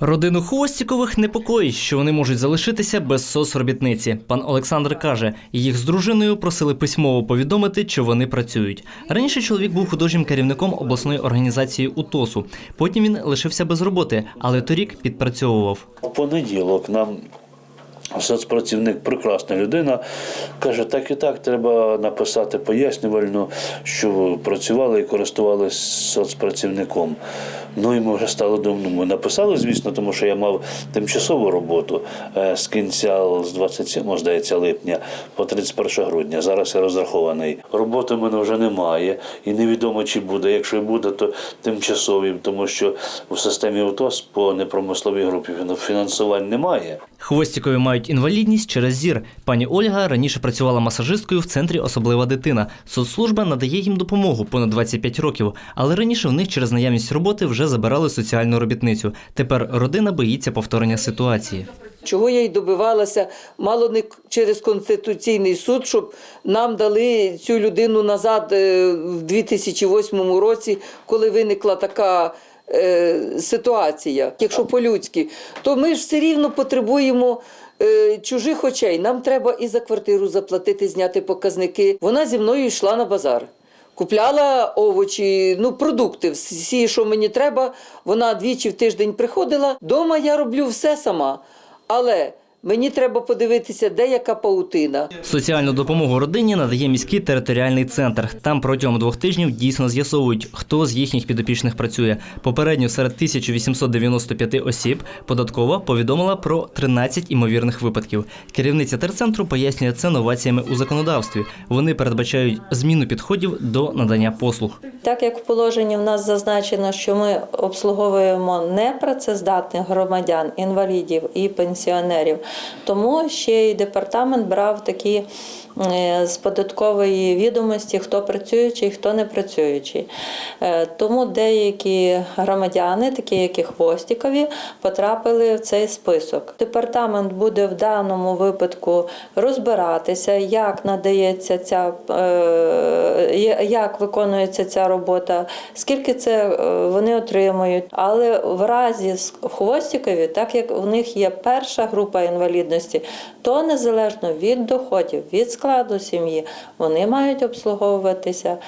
Родину Хвостікових непокоїть, що вони можуть залишитися без соцробітниці. Пан Олександр каже, їх з дружиною просили письмово повідомити, що вони працюють. Раніше чоловік був художнім керівником обласної організації УТОСу. Потім він лишився без роботи, але торік підпрацьовував. У понеділок нам соцпрацівник, прекрасна людина, каже, так і так, треба написати пояснювальну, що працювали і користувалися соцпрацівником. Ну і ми вже стали думати. Ми написали, звісно, тому що я мав тимчасову роботу е, з кінця з 27, здається, липня по 31 грудня. Зараз я розрахований. Роботи в мене вже немає, і невідомо чи буде. Якщо буде, то тимчасові, тому що в системі УТОС по непромисловій групі фінансувань немає. Хвостікові мають інвалідність через зір. Пані Ольга раніше працювала масажисткою в центрі Особлива дитина. Соцслужба надає їм допомогу понад 25 років, але раніше в них через наявність роботи вже забирали соціальну робітницю. Тепер родина боїться повторення ситуації. Чого я й добивалася, мало не через Конституційний суд, щоб нам дали цю людину назад е, в 2008 році, коли виникла така е, ситуація, якщо по-людськи, то ми ж все рівно потребуємо. е, Чужих очей нам треба і за квартиру заплатити, зняти показники. Вона зі мною йшла на базар. Купляла овочі, ну продукти, всі, що мені треба. Вона двічі в тиждень приходила. Дома я роблю все сама. Але мені треба подивитися, де яка паутина. Соціальну допомогу родині надає міський територіальний центр. Там протягом двох тижнів дійсно з'ясовують, хто з їхніх підопічних працює. Попередньо серед 1895 осіб податкова повідомила про 13 імовірних випадків. Керівниця терцентру пояснює це новаціями у законодавстві. Вони передбачають зміну підходів до надання послуг. Так як в положенні в нас зазначено, що ми обслуговуємо непрацездатних громадян, інвалідів і пенсіонерів, тому ще й департамент брав такі е, з податкової відомості, хто працюючий, хто не працюючий. Е, Тому деякі громадяни, такі як і Хвостікові, потрапили в цей список. Департамент буде в даному випадку розбиратися, як надається ця е, як виконується ця робота, скільки це вони отримують. Але в разі Хвостікові, так як у них є перша група інвалідності, то незалежно від доходів, від складу сім'ї, вони мають обслуговуватися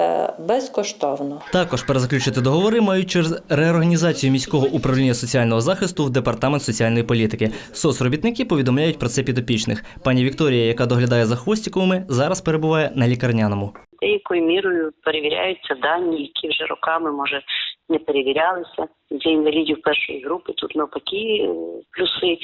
е, безкоштовно. Також перезаключити договори мають через реорганізацію міського управління соціального захисту в департамент соціальної політики. Соцробітники повідомляють про це підопічних. Пані Вікторія, яка доглядає за хвостіковими, зараз перебуває на лікарняному. деякою мірою перевіряються дані, які вже роками може не перевірялися. Для інвалідів першої групи тут навпаки е, плюси,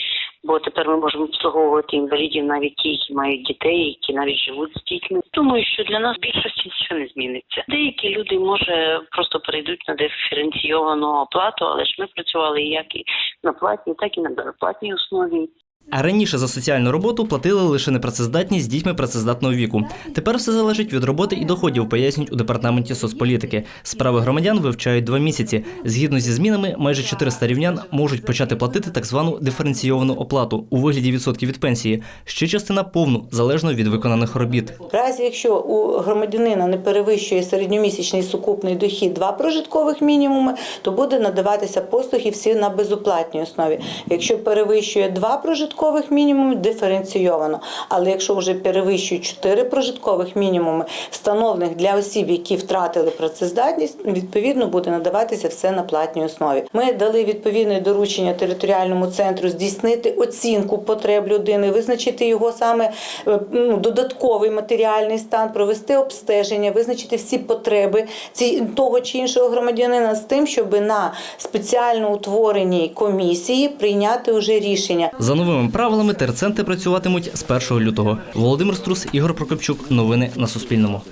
бо тепер ми можемо обслуговувати інвалідів навіть ті, які мають дітей, які навіть живуть з дітьми. Думаю, що для нас більшості нічого не зміниться. Деякі люди може просто перейдуть на диференційовану оплату, але ж ми працювали як і на платній, так і на безоплатній основі. А раніше за соціальну роботу платили лише непрацездатні з дітьми працездатного віку. Тепер все залежить від роботи і доходів, пояснюють у департаменті соцполітики. Справи громадян вивчають два місяці. Згідно зі змінами, майже 400 рівнян можуть почати платити так звану диференційовану оплату у вигляді відсотків від пенсії. Ще частина повну залежно від виконаних робіт. Разі, якщо у громадянина не перевищує середньомісячний сукупний дохід два прожиткових мінімуми, то буде надаватися послуги всі на безоплатній основі. Якщо перевищує два прожиткових мінімуми, диференційовано. Але якщо вже перевищує чотири прожиткових мінімуми, встановлених для осіб, які втратили працездатність, відповідно буде надаватися все на платній основі. Ми дали відповідне доручення територіальному центру здійснити оцінку потреб людини, визначити його саме е, ну, додатковий матеріальний стан, провести обстеження, визначити всі потреби ці, того чи іншого громадянина з тим, щоб на спеціально утвореній комісії прийняти вже рішення. За новими правилами терцентри працюватимуть з 1 лютого. Володимир Струс, Ігор Прокопчук. Новини на Суспільному.